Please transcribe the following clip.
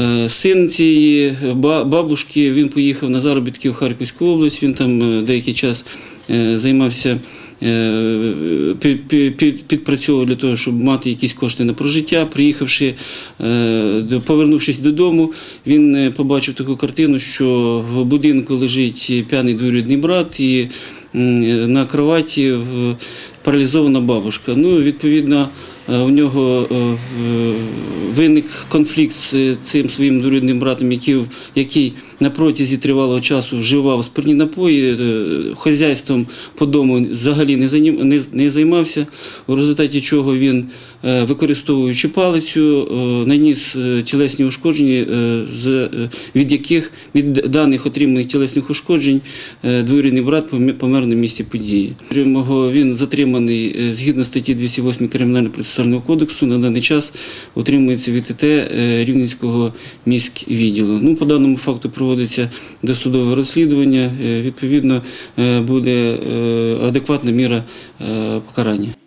Е, Син цієї бабушки він поїхав на заробітки в Харківську область. Він там е, деякий час е, займався, е, пі- пі- пі- підпрацьовував для того, щоб мати якісь кошти на прожиття. Приїхавши, е, повернувшись додому, він е, побачив таку картину, що в будинку лежить п'яний двоюрідний брат і на кроваті паралізована бабушка. Ну, відповідно, е, у нього е, виник конфлікт з цим своїм двоюрідним братом, який, який на протязі тривалого часу вживав спиртні напої, е, хазяйством по дому взагалі не, не, не займався, у результаті чого він, е, використовуючи палицю, е, наніс е, тілесні ушкодження, е, е, від яких від даних отриманих тілесних ушкоджень е, двоюрідний брат помер на місці події. Він затриманий е, згідно статті 208 Кримінального процесуального кодексу. На даний час утримується від ТТ е, Рівненського міськвідділу. Ну, по даному факту проводиться досудове розслідування. Е, Відповідно, буде адекватна міра покарання.